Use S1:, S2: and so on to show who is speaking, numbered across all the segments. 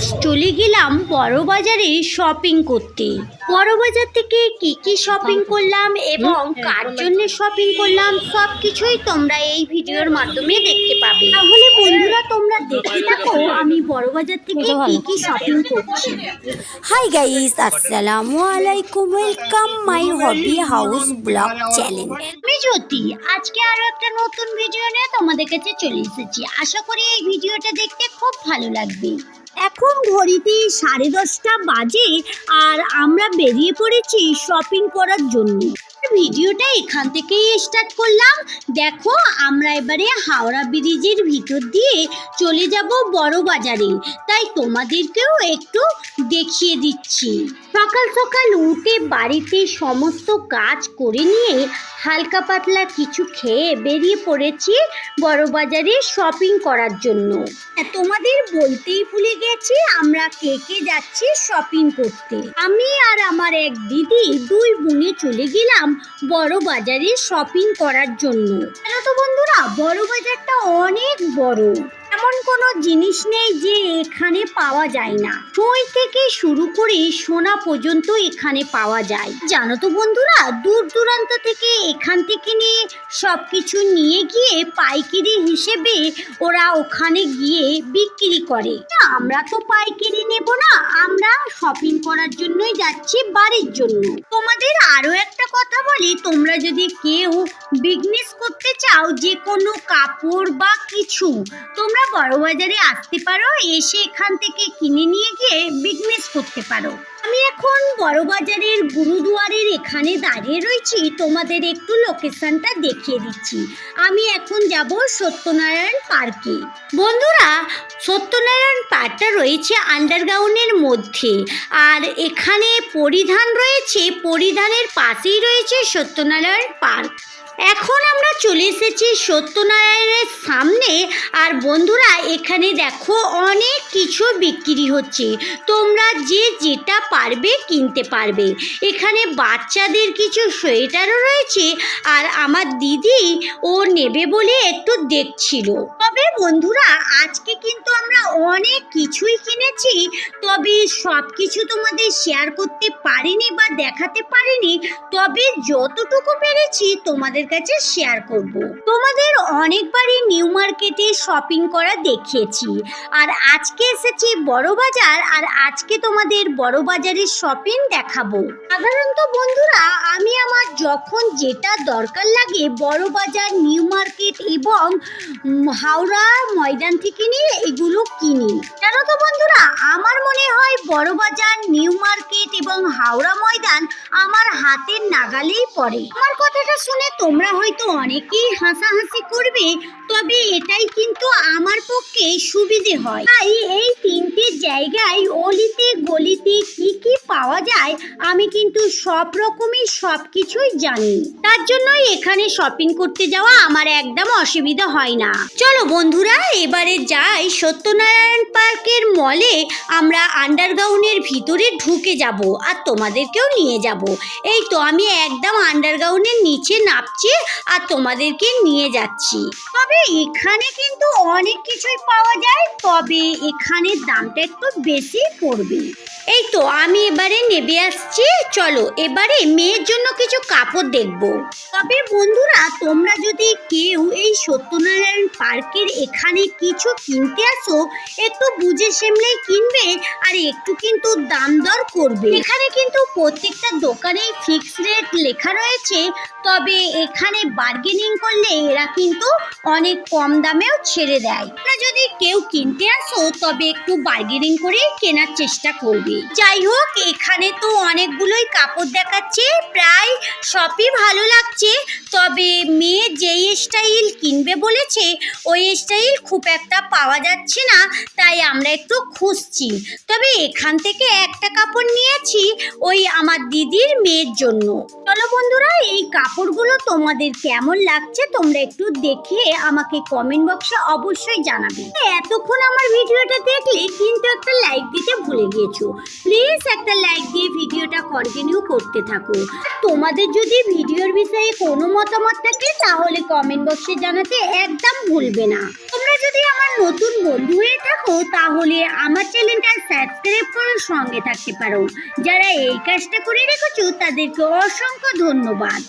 S1: আজ চলে গেলাম বড়বাজারে শপিং করতে। বড়বাজার থেকে কি কি শপিং করলাম এবং কার জন্য শপিং করলাম সব কিছুই তোমরা এই ভিডিওর মাধ্যমে দেখতে পাবে। তাহলে বন্ধুরা তোমরা দেখতে থাকো আমি বড়বাজার থেকে কি কি শপিং করছি।
S2: হাই গাইস আসসালামু আলাইকুম welcome my hobby house blog channel
S1: আমি জ্যোতি আজকে আরও একটা নতুন ভিডিও নিয়ে তোমাদের কাছে চলে এসেছি। আশা করি এই ভিডিওটা দেখতে খুব ভালো লাগবে। এখন ঘড়িতে সাড়ে দশটা বাজে আর আমরা বেরিয়ে পড়েছি শপিং করার জন্য। ভিডিওটা এখান থেকেই স্টার্ট করলাম। দেখো, আমরা এবারে হাওড়া ব্রিজের ভিতর দিয়ে চলে যাব বড় বাজারে তাই তোমাদেরকেও একটু দেখিয়ে দিচ্ছি। সকাল সকাল উঠে বাড়িতে সমস্ত কাজ করে নিয়ে হালকা পাতলা কিছু খেয়ে বেরিয়ে পড়েছি বড় বাজারে শপিং করার জন্য। হ্যাঁ, তোমাদের বলতেই ভুলে গেছি আমরা কে কে যাচ্ছি শপিং করতে। আমি আর আমার এক দিদি দুই বোনে চলে গেলাম বড় বাজারে শপিং করার জন্য। জানো তো বন্ধুরা বড় বাজারটা অনেক বড়। এমন কোনো জিনিস নেই যে এখানে পাওয়া যায় না। সই থেকে শুরু করে সোনা পর্যন্ত এখানে পাওয়া যায়। জানো তো বন্ধুরা, দূর দূরান্ত থেকে এখান থেকে নিয়ে সব কিছু নিয়ে গিয়ে পাইকারি হিসেবে ওরা ওখানে গিয়ে বিক্রি করে। আমরা তো পাইকারি নেব না, আমরা শপিং করার জন্যই যাচ্ছি বাড়ির জন্য। তোমাদের আরও একটা কথা বলি, তোমরা যদি কেউ বিজনেস করতে চাও, যে কোনো কাপড় বা কিছু, তোমরা বড় বাজারে আসতে পারো, এসে এখান থেকে কিনে নিয়ে গিয়ে বিজনেস করতে পারো। আমি এখন বড় বাজারের গুরুদুয়ারের এখানে দাঁড়িয়ে রয়েছি। তোমাদের একটু লোকেশনটা দেখিয়ে দিচ্ছি। আমি এখন যাব সত্যনারায়ণ পার্কে বন্ধুরা, সত্যনারায়ণ পার্কটা রয়েছে আন্ডারগ্রাউন্ডের মধ্যে। আর এখানে পরিধান রয়েছে, পরিধানের পাশেই রয়েছে সত্যনারায়ণ পার্ক এখন আমরা চলে এসেছি সত্যনারায়ণের আর বন্ধুরা, এখানে দেখো অনেক কিছু বিক্রি হচ্ছে। তোমরা যে যেটা পারবে কিনতে পারবে। এখানে বাচ্চাদের কিছু সোয়েটারও রয়েছে। আর আমার দিদি ও নেবে বলে একটু দেখছিল। তবে বন্ধুরা, আজকে কিন্তু আমরা অনেক কিছুই কিনেছি। তবে সব কিছু তোমাদের শেয়ার করতে পারিনি বা দেখাতে পারিনি। তবে যতটুকু পেরেছি তোমাদের কাছে শেয়ার করব। তোমাদের অনেকবারই নিউ মার্কেটে শপিং করা দেখিয়েছি আর আজকে এসেছি বড় বাজার, আর আজকে তোমাদের বড় বাজারের শপিং দেখাবো। সাধারণত বন্ধুরা, আমি আমার যখন যেটা দরকার লাগে, বড় বাজার, নিউ মার্কেট এবং হাওড়া ময়দান থেকে নিয়ে এগুলো কিনি। জানো তো বন্ধুরা? আমার মনে হয় বড় বাজার নিউ মার্কেট এবং হাওড়া ময়দান আমার হাতের নাগালেই পড়ে। আমার কথাটা শুনে তোমরা হয়তো অনেকেই হাসাহাসি করবে, তবে এটাই কিন্তু আমার পক্ষে সুবিধে হয়। তাই এই তিনটে জায়গায় অলিতে পাওয়া যায়, আমি কিন্তু সব রকমের সব কিছুই জানি। তার জন্যই এখানে শপিং করতে যাওয়া আমার একদম অসুবিধা হয় না। চলো বন্ধুরা, এবারে যাই সত্যনারায়ণ পার্কের মলে। আমরা আন্ডারগ্রাউন্ডের ভিতরে ঢুকে যাব আর তোমাদেরকেও নিয়ে যাব। এই তো আমি একদম আন্ডারগ্রাউন্ডের নিচে নামছি আর তোমাদেরকে নিয়ে যাচ্ছি। তবে এখানে কিন্তু অনেক কিছুই পাওয়া যায়, তবে এখানে দামটা একটু বেশি পড়বে। এই তো আমি এবারে নেবে আসছি। চলো, এবারে মেয়ের জন্য কিছু কাপড় দেখব। তবে বন্ধুরা, তোমরা যদি কেউ এই সত্যনারায়ণ পার্কের এখানে কিছু কিনতে আসো, একটু বুঝে সেমলে কিনবে আর একটু কিন্তু দাম দর করবে। এখানে কিন্তু প্রত্যেকটা দোকানে ফিক্স রেট লেখা রয়েছে। তবে এখানে বার্গেনিং করলে এরা কিন্তু অনেক কম দামেও ছেড়ে দেয়। তোমরা যদি কেউ কিনতে আসো, তবে একটু বার্গেনিং করে কেনার চেষ্টা করবে। যাই হোক এখানে তো অনেকগুলোই কাপড় দেখাচ্ছে, প্রায় সবই ভালো লাগছে। তবে মেয়ে যেই স্টাইল কিনবে বলেছে, ওই স্টাইল খুব একটা পাওয়া যাচ্ছে না, তাই আমরা একটু খুঁজছি। তবে এখান থেকে একটা কাপড় নিয়েছি ওই আমার দিদির মেয়ের জন্য। চলো বন্ধুরা, এই কাপড়গুলো তোমাদের কেমন লাগছে তোমরা একটু দেখে আমাকে কমেন্ট বক্সে অবশ্যই জানাবে। এতক্ষণ আমার ভিডিওটা দেখলে কিন্তু একটা লাইক দিতে ভুলে গিয়েছো। প্লিজ একটা দিয়ে ভিডিওটা কন্টিনিউ করতে থাকো। তোমাদের যদি ভিডিওর বিষয়ে কোনো মতামত থাকে, তাহলে কমেন্ট বক্সে জানাতে একদম ভুলবে না। তোমরা যদি আমার নতুন বন্ধু হয়ে থাকো, তাহলে আমার চ্যানেলটা সাবস্ক্রাইব করে সঙ্গে থাকতে পারো। যারা এই কাজটা করে রেখেছো, তাদেরকে অসংখ্য ধন্যবাদ।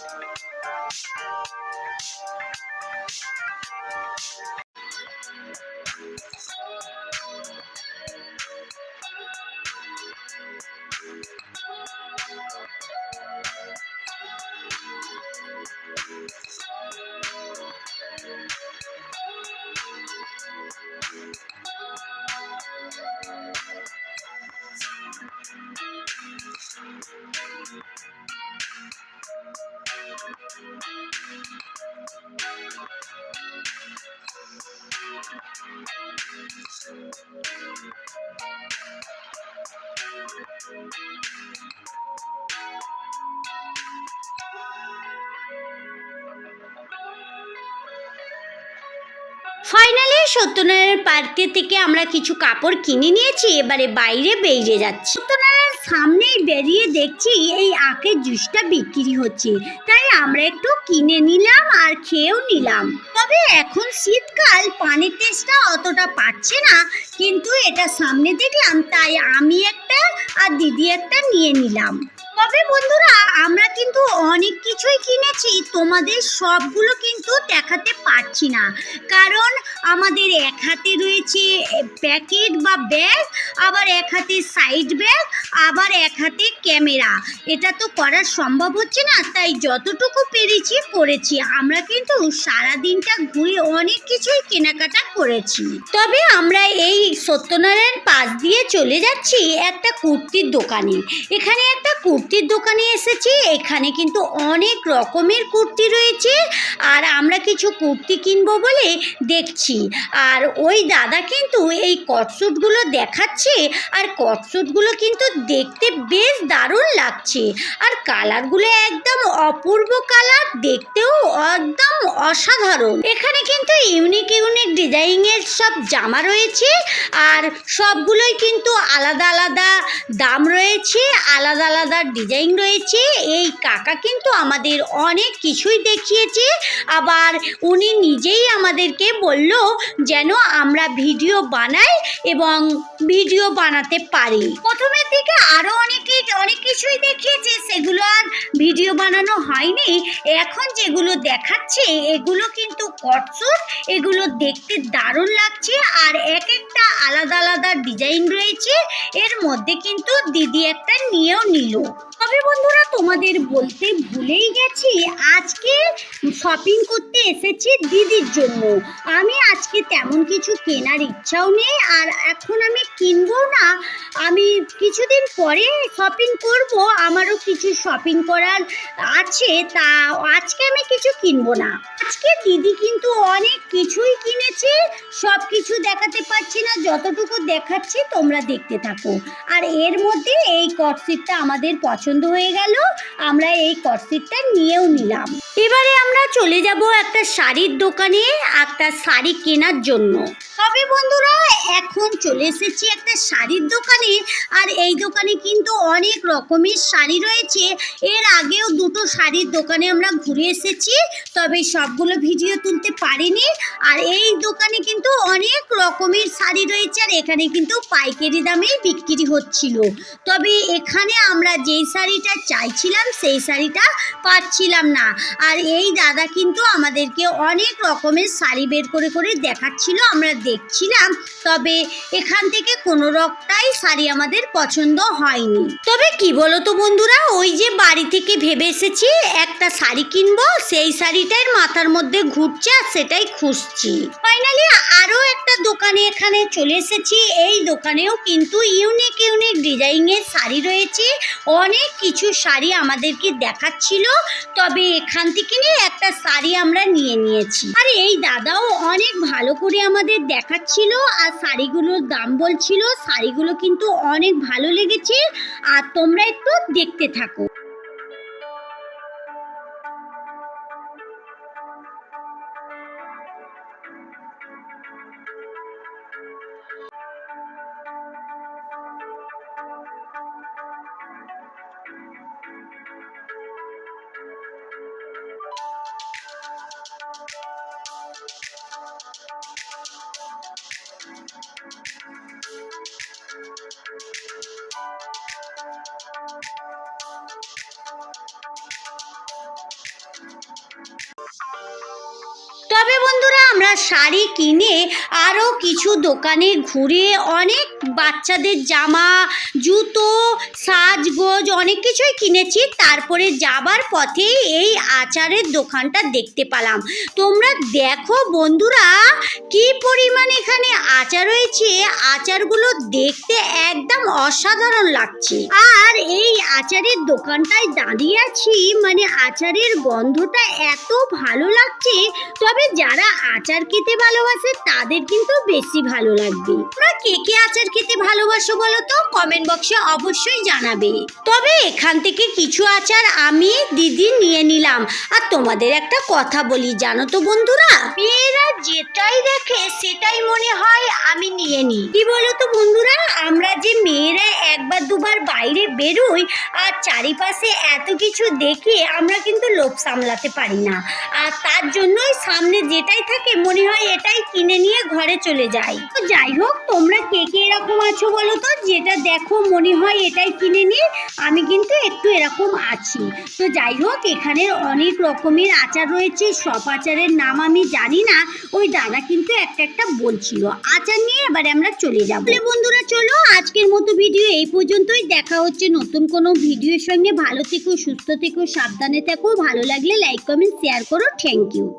S1: ফাইনালি সত্যনারায়ণ পার্কে থেকে আমরা কিছু কাপড় কিনে নিয়েছি, এবারে বাইরে বেরিয়ে যাচ্ছি। সত্যনারায়ণ সামনেই বেরিয়ে দেখছি এই আখের জুসটা বিক্রি হচ্ছে। তাই আমরা একটু কিনে নিলাম আর খেয়েও নিলাম। তবে এখন শীতকাল, পানির টেস্টটা অতটা পাচ্ছে না, কিন্তু এটা সামনে দেখলাম, তাই আমি একটা আর দিদি একটা নিয়ে নিলাম। তবে বন্ধুরা, আমরা কিন্তু অনেক কিছুই কিনেছি, তোমাদের সবগুলো কিন্তু দেখাতে পারছি না। কারণ আমাদের এক হাতে রয়েছে প্যাকেট বা ব্যাগ, আবার এক হাতে সাইড ব্যাগ, আবার এক হাতে ক্যামেরা। এটা তো করা সম্ভব হচ্ছে না, তাই যতটুকু পেরেছি করেছি। আমরা কিন্তু সারা দিনটা ঘুরে অনেক কিছুই কেনাকাটা করেছি। তবে আমরা এই সত্যনারায়ণ পাশ দিয়ে চলে যাচ্ছি একটা কুর্তির দোকানে। এখানে একটা কুর্তির দোকানে এসেছি। এখানে কিন্তু অনেক রকমের কুর্তি রয়েছে আর আমরা কিছু কুর্তি কিনবো বলে দেখছি। আর ওই দাদা কিন্তু এই কটসুটগুলো দেখাচ্ছে আর কটসুটগুলো কিন্তু দেখতে বেশ দারুণ লাগছে। আর কালারগুলো একদম অপূর্ব কালার, দেখতেও একদম অসাধারণ। এখানে কিন্তু ইউনিক ইউনিক ডিজাইনের সব জামা রয়েছে আর সবগুলোই কিন্তু আলাদা আলাদা দাম রয়েছে। আলাদা আলাদা ডিজাইন রয়েছে। এই কাকা কিন্তু আমাদের অনেক কিছুই দেখিয়েছে। আবার উনি নিজেই আমাদেরকে বলল যেন আমরা ভিডিও বানাই এবং ভিডিও বানাতে পারি। প্রথমের দিকে আরও অনেকে অনেক কিছুই দেখিয়েছে। সেগুলো আর ভিডিও বানানো হয়নি। এখন যেগুলো দেখাচ্ছে, এগুলো কিন্তু কটসুট এগুলো দেখতে দারুণ লাগছে। আর এক একটা আলাদা আলাদা ডিজাইন রয়েছে। এর মধ্যে কিন্তু দিদি একটা নিয়েও নিল। তবে বন্ধুরা, তোমাদের বলতে ভুলেই গেছি, আজকে শপিং করতে এসেছি দিদির জন্য। আমি আজকে তেমন কিছু কেনার ইচ্ছাও নেই, আর এখন আমি কিনবো না, আমি কিছুদিন পরে শপিং করব, আমারও কিছু শপিং করার আছে, তা আজকে আমি কিছু কিনবো না। আজকে দিদি কিন্তু অনেক কিছুই কিনেছে সব কিছু দেখাতে পারছি না, যতটুকু দেখাচ্ছি তোমরা দেখতে থাকো। আর এর মধ্যে এই কটসিটটা আমাদের পছন্দ হয়ে গেল, আমরা এই কটসিটটা নিয়েও নিলাম। এবারে আমরা চলে যাব একটা শাড়ির দোকানে, একটা শাড়ি কেনার জন্য। তবে বন্ধুরা, এখন চলে এসেছি একটা শাড়ির দোকানে, আর এই দোকানে কিন্তু অনেক রকমের শাড়ি রয়েছে। এর আগেও দুটো শাড়ির দোকানে আমরা ঘুরে এসেছি, তবে সবগুলো ভিডিও তুলতে পারিনি। আর এই দোকানে কিন্তু অনেক রকমের শাড়ি রয়েছে, আর এখানে কিন্তু পাইকারি দামেই বিক্রি হচ্ছিল। তবে এখানে আমরা যেই শাড়িটা চাইছিলাম, সেই শাড়িটা পাচ্ছিলাম না। আর এই দাদা কিন্তু আমাদেরকে অনেক রকমের শাড়ি বের করে করে দেখাচ্ছিল, আমরা দেখছিলাম, তবে এখান থেকে কোনো রকটাই শাড়ি আমাদের পছন্দ হয়নি। তবে কি বলো তো বন্ধুরা, ওই যে বাড়ি থেকে ভেবে এসেছি, একটা শাড়ি কিনবো, সেই শাড়িটার মাথার মধ্যে ঘুরছে আর সেটাই খুঁজছি। ফাইনালি আরও একটা দোকানে এখানে চলে এসেছি, এই দোকানেও কিন্তু ইউনিক ইউনিক ডিজাইনের শাড়ি রয়েছে, অনেক কিছু শাড়ি আমাদেরকে দেখাচ্ছিল, তবে এখান থেকে নিয়ে একটা শাড়ি আমরা নিয়ে নিয়েছি। আর এই দাদাও অনেক ভালো করে আমাদের দেখাচ্ছিল, আর শাড়িগুলোর দাম বলছিল, শাড়িগুলো কিন্তু অনেক ভালো লেগেছে, আর তোমরা একটু দেখতে থাকো। তবে বন্ধুরা আমরা শাড়ি কিনে আরও কিছু দোকানে ঘুরে অনেক বাচ্চাদের জামা, জুতো, সাজগোজ অনেক কিছুই কিনেছি। তারপরে যাবার পথে এই আচারের দোকানটা দেখতে পেলাম। তোমরা দেখো বন্ধুরা, কি পরিমাণ এখানে আচার রয়েছে আচারগুলো দেখতে একদম অসাধারণ লাগছে। আর এই আচারের দোকানটায় দাঁড়িয়ে আছি মানে আচারের গন্ধটা এত ভালো লাগছে। তবে যারা আচার খেতে ভালোবাসে, তাদের কিন্তু বেশি ভালো লাগবে। তোমরা কে কে আচার খেতে ভালোবাসো বলো তো? কমেন্ট বক্সে অবশ্যই জানাবে। তবে এখান থেকে কিছু আচার আমি দিদি নিয়ে নিলাম। আর তোমাদের একটা কথা বলি, জানো তো বন্ধুরা? মেয়েরা যেটাই দেখে সেটাই মনে হয় আমি নিয়ে নিই। কি বলো তো বন্ধুরা? আমরা যে মেয়েরা একবার দুবার বাইরে বেরোই আর চারিপাশে এত কিছু দেখে আমরা কিন্তু লোভ সামলাতে পারি না। আর তার জন্যই সামনে যেটাই থাকে মনে হয় এটাই কিনে নিয়ে ঘরে চলে যাই। তো যাই হোক, তোমরা কে কে এরকম আছো বলো তো? যেটা দেখো মনে হয় এটাই কিনে নিয়ে আমি কিন্তু একটু এরকম আছি। তো যাই হোক এখানে অনেক রকমের আচার রয়েছে। সব আচারের নাম আমি জানি না। ওই দাদা কিন্তু একটা একটা বলছিল আচার নিয়ে এবারে আমরা চলে যাব। বন্ধুরা, চলো আজকের মতো ভিডিও এই পর্যন্তই। দেখা হচ্ছে নতুন কোনো ভিডিওর সঙ্গে। ভালো থেকো, সুস্থ থেকো, সাবধানে থেকো। ভালো লাগলে লাইক কমেন্ট শেয়ার করো। Thank you